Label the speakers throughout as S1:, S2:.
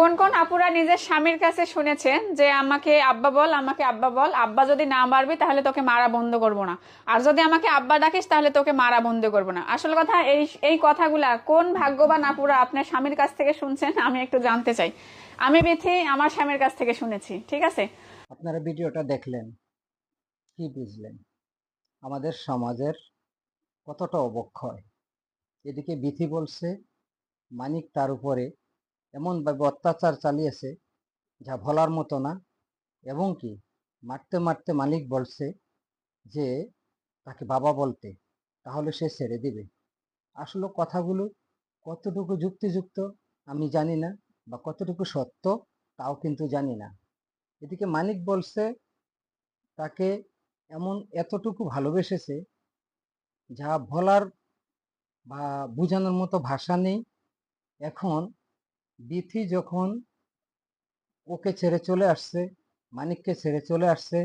S1: কোন কোন আপুরা নিজের স্বামীর কাছে শুনেছেন যে আমাকে আব্বা বল, আমাকে আব্বা বল, আব্বা যদি না মারবি তাহলে তোকে মারা বন্ধ করব না। আর যদি আমাকে আব্বা ডাকিস তাহলে তোকে মারা বন্ধ করব না। আসল কথা এই এই কথাগুলা কোন ভাগ্যবান আপুরা আপনার স্বামীর কাছ থেকে শুনছেন আমি একটু জানতে চাই। আমি বিথি, আমার স্বামীর কাছ থেকে শুনেছি, ঠিক আছে?
S2: আপনারা ভিডিওটা দেখলেন, কি বুঝলেন? আমাদের সমাজের কতটা অবক্ষয়। এদিকে বিথি বলছে, মানিক তার উপরে এমনভাবে অত্যাচার চালিয়েছে যা বলার মতো না। এবং কি, মারতে মারতে মালিক বলছে যে, তাকে বাবা বলতে, তাহলে সে ছেড়ে দিবে। আসলে কথাগুলো কতটুকু যুক্তিযুক্ত আমি জানি না বা কতটুকু সত্য তাও কিন্তু জানি না। এদিকে মানিক বলছে, তাকে এমন এতটুকু ভালোবেসেছে যা বলার বা বোঝানোর মতো ভাষা নেই। এখন বিথি যখন ওকে ছেড়ে চলে আসছে, মানিককে ছেড়ে চলে আসছে,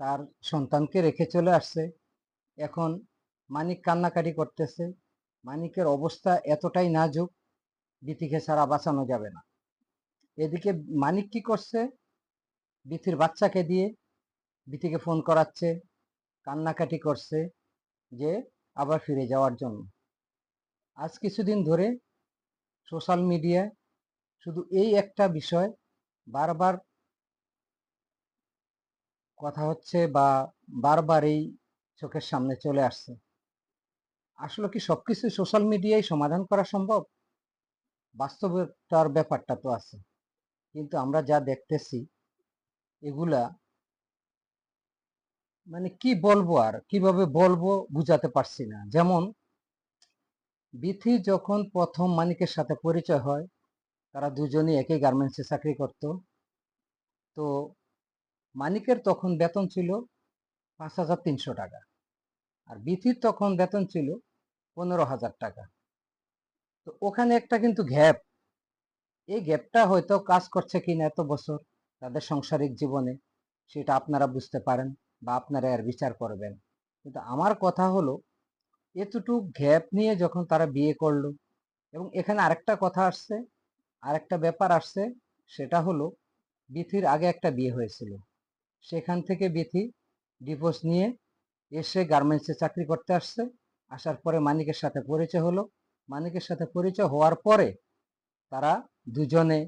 S2: তার সন্তানকে রেখে চলে আসছে, এখন মানিক কান্নাকাটি করতেছে, মানিকের অবস্থা এতটাই নাজুক, বিথিকে ছাড়া বাঁচানো যাবে না। এদিকে মানিক কি করছে, বিথির বাচ্চাকে দিয়ে বিথিকে ফোন করাচ্ছে, কান্নাকাটি করছে যে আবার ফিরে যাওয়ার জন্য। আজ কিছুদিন ধরে সোশ্যাল মিডিয়ায় শুধু এই একটা বিষয় বারবার কথা হচ্ছে বা বারবার এই চোখের সামনে চলে আসছে। আসলে কি সবকিছু সোশ্যাল মিডিয়ায় সমাধান করা সম্ভব? বাস্তবতার ব্যাপারটা তো আছে। কিন্তু আমরা যা দেখতেছি, এগুলা মানে কি বলব আর? কীভাবে বলব বুঝাতে পারছি না। যেমন, বিথি যখন প্রথম মানিকের সাথে পরিচয় হয় তারা দুজনেই একই গার্মেন্টসে চাকরি করত। তো মানিকের তখন বেতন ছিল পাঁচ হাজার তিনশো টাকা আর বিথির তখন বেতন ছিল পনেরো হাজার টাকা। তো ওখানে একটা কিন্তু গ্যাপ। এই গ্যাপটা হয়তো কাজ করছে কিনা এত বছর তাদের সাংসারিক জীবনে, সেটা আপনারা বুঝতে পারেন বা আপনারা এর বিচার করবেন। কিন্তু আমার কথা হলো, এতটুক গ্যাপ নিয়ে যখন তারা বিয়ে করল, এবং এখানে আরেকটা কথা আসছে আরেকটা ব্যাপার আসছে, সেটা হলো বিথির আগে একটা বিয়ে হয়েছিল। সেখান থেকে বিথি ডিভোর্স নিয়ে এসে গার্মেন্টসে চাকরি করতে আসছে। আসার পরে মানিকের সাথে পরিচয় হলো। মানিকের সাথে পরিচয় হওয়ার পরে তারা দুজনে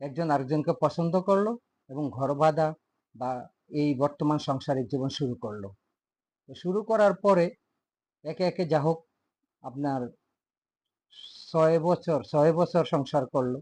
S2: একজন আরেকজনকে পছন্দ করল এবং ঘর বাঁধা বা এই বর্তমান সাংসারিক জীবন শুরু করল। শুরু করার পরে একে একে যা হোক আপনার ছয় বছর ছয় বছর সংসার করল।